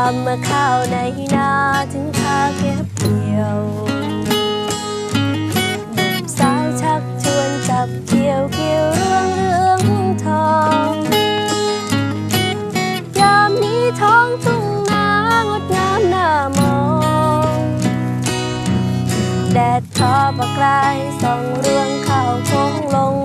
ามมาข้าวในนาถึงข้าเก็บเกี่ยวหนุ่มสาวชักชวนจับเกี่ยวเกี่ยวเรื่องเรื่องทอง ยามนี้ท้องทุ่งนางดงามหน้ามอง แดดทอประกายส่องเรื่องข้าวโค้งลง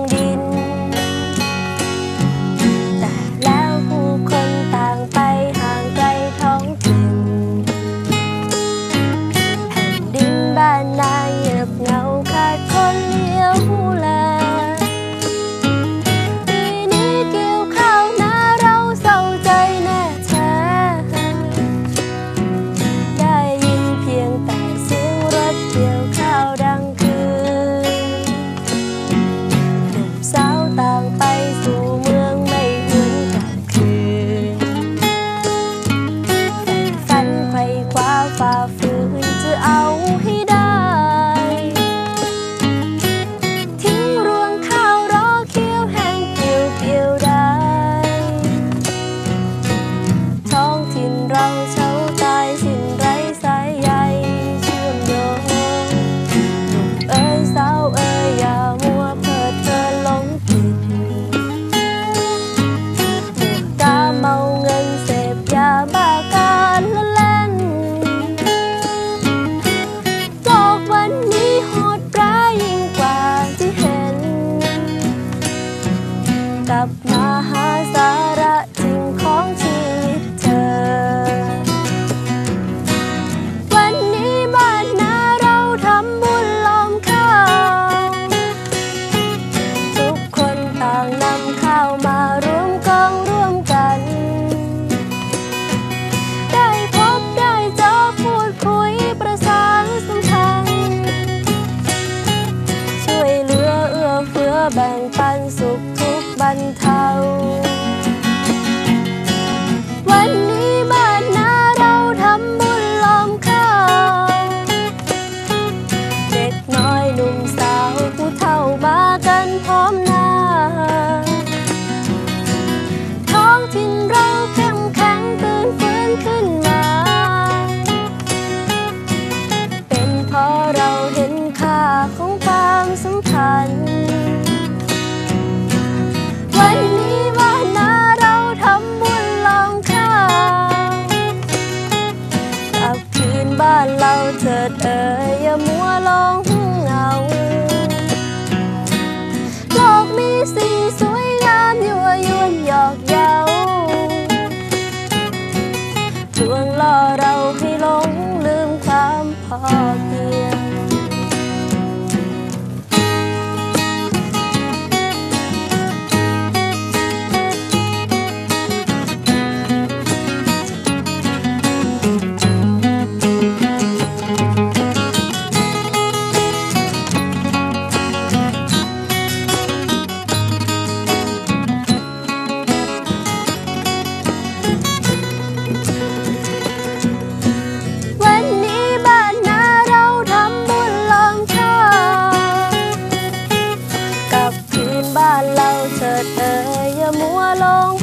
เธอดเอ๋ยอย่ามัวลง